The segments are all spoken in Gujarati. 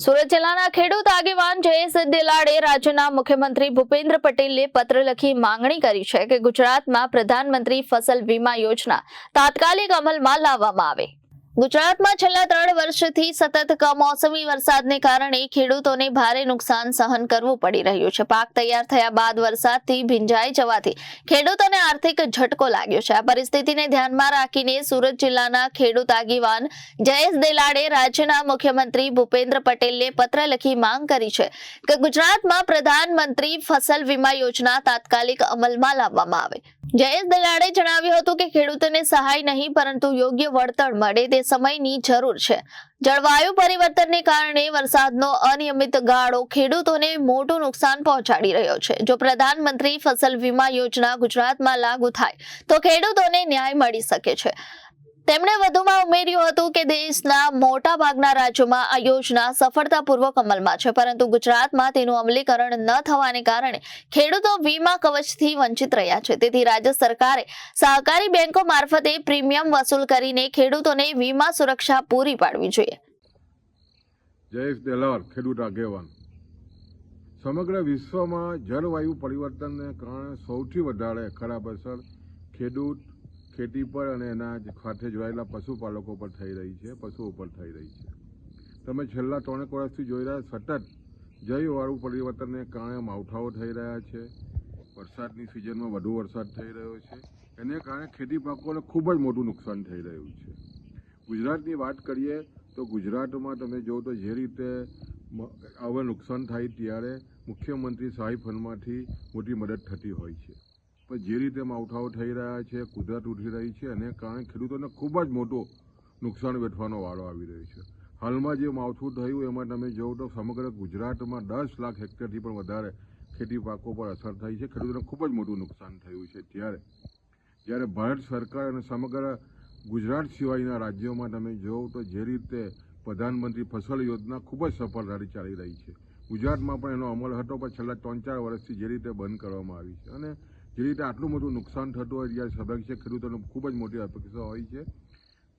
સુરત જિલ્લાના ખેડૂત આગેવાન જયેશ દેલાડે રાજ્યના મુખ્યમંત્રી ભૂપેન્દ્ર પટેલને પત્ર લખી માંગણી કરી છે કે ગુજરાતમાં પ્રધાનમંત્રી ફસલ વીમા યોજના તાત્કાલિક અમલમાં લાવવામાં આવે. ગુજરાતમાં છેલ્લા ત્રણ વર્ષથી સતત કમોસમી વરસાદને કારણે ખેડૂતોને ભારે નુકસાન સહન કરવું પડી રહ્યું છે. પાક તૈયાર થયા બાદ વરસાદથી ભીંજાઈ જવાથી ખેડૂતોને આર્થિક ઝટકો લાગ્યો છે. આ પરિસ્થિતિને ધ્યાનમાં રાખીને સુરત જિલ્લાના ખેડૂત આગેવાન જયેશ દેલાડે રાજ્યના મુખ્યમંત્રી ભૂપેન્દ્ર પટેલને પત્ર લખી માંગ કરી છે કે ગુજરાતમાં પ્રધાનમંત્રી ફસલ વીમા યોજના તાત્કાલિક અમલમાં લાવવામાં આવે. જયેશ દલાડે જણાવ્યું હતું કે ખેડૂતોને સહાય નહીં, પરંતુ યોગ્ય વળતર મળે તે સમયની જરૂર છે. જળવાયુ પરિવર્તનને કારણે વરસાદનો અનિયમિત ગાળો ખેડૂતોને મોટું નુકસાન પહોંચાડી રહ્યો છે. જો પ્રધાનમંત્રી ફસલ વીમા યોજના ગુજરાતમાં લાગુ થાય, તો ખેડૂતોને ન્યાય મળી શકે છે. તેમણે વધુમાં ઉમેર્યું હતું કે દેશના મોટા ભાગના રાજ્યોમાં આ યોજના સફળતાપૂર્વક અમલમાં છે, પરંતુ ગુજરાતમાં તેનું અમલીકરણ ન થવાને કારણે ખેડૂતો વીમા કવચથી વંચિત રહ્યા છે. તેથી રાજ્ય સરકારે સહકારી બેંકો મારફતે પ્રીમિયમ વસૂલ કરીને ખેડૂતોને વીમા સુરક્ષા પૂરી પાડવી જોઈએ. જયેશ સમગ્ર વિશ્વમાં જળવાયુ પરિવર્તનને કારણે સૌથી વધારે ખરાબ અસર ખેડૂત ખેતી પર અને એના સાથે જોડાયેલા પશુપાલકો પર થઈ રહી છે પશુઓ પર થઈ રહી છે. તમે છેલ્લા ત્રણેક વર્ષથી જોઈ રહ્યા સતત જયવાળું પરિવર્તનને કારણે માવઠાઓ થઈ રહ્યા છે, વરસાદની સિઝનમાં વધુ વરસાદ થઈ રહ્યો છે, એને કારણે ખેતી પાકોને ખૂબ જ મોટું નુકસાન થઈ રહ્યું છે. ગુજરાતની વાત કરીએ તો ગુજરાતમાં તમે જો તો જે રીતે આવા નુકસાન થાય ત્યારે મુખ્યમંત્રી સહાય ફંડમાંથી મોટી મદદ થતી હોય છે. પણ જે રીતે માવઠાઓ થઈ રહ્યા છે, કુદરત ઉઠી રહી છે અને કારણે ખેડૂતોને ખૂબ જ મોટો નુકસાન વેઠવાનો વારો આવી રહ્યો છે. હાલમાં જે માવઠું થયું એમાં તમે જોવો તો સમગ્ર ગુજરાતમાં દસ લાખ હેક્ટરથી પણ વધારે ખેતી પાકો પર અસર થઈ છે. ખેડૂતોને ખૂબ જ મોટું નુકસાન થયું છે. ત્યારે, જ્યારે ભારત સરકાર અને સમગ્ર ગુજરાત સિવાયના રાજ્યોમાં તમે જોવો તો જે રીતે પ્રધાનમંત્રી ફસલ યોજના ખૂબ જ સફળતાથી ચાલી રહી છે. ગુજરાતમાં પણ એનો અમલ હતો, પણ છેલ્લા ત્રણ ચાર વર્ષથી જે રીતે બંધ કરવામાં આવી છે. અને જે રીતે આટલું મોટું નુકસાન થતું હોય ત્યારે સ્વાભાવિક છે ખૂબ જ મોટી અપેક્ષા હોય છે,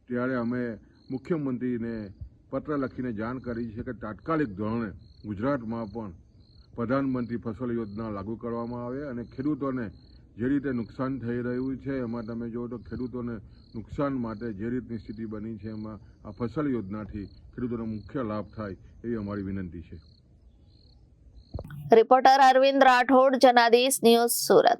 ત્યારે અમે મુખ્યમંત્રીને પત્ર લખીને જાણ કરી છે કે તાત્કાલિક ધોરણે ગુજરાતમાં પણ પ્રધાનમંત્રી ફસલ યોજના લાગુ કરવામાં આવે અને ખેડૂતોને જે રીતે નુકસાન થઈ રહ્યું છે, એમાં તમે જુઓ તો ખેડૂતોને નુકસાન માટે જે રીતની સ્થિતિ બની છે, એમાં આ ફસલ યોજનાથી ખેડૂતોનો મુખ્ય લાભ થાય એવી અમારી વિનંતી છે. Reporter Arvind Rathod, Janadesh news Surat.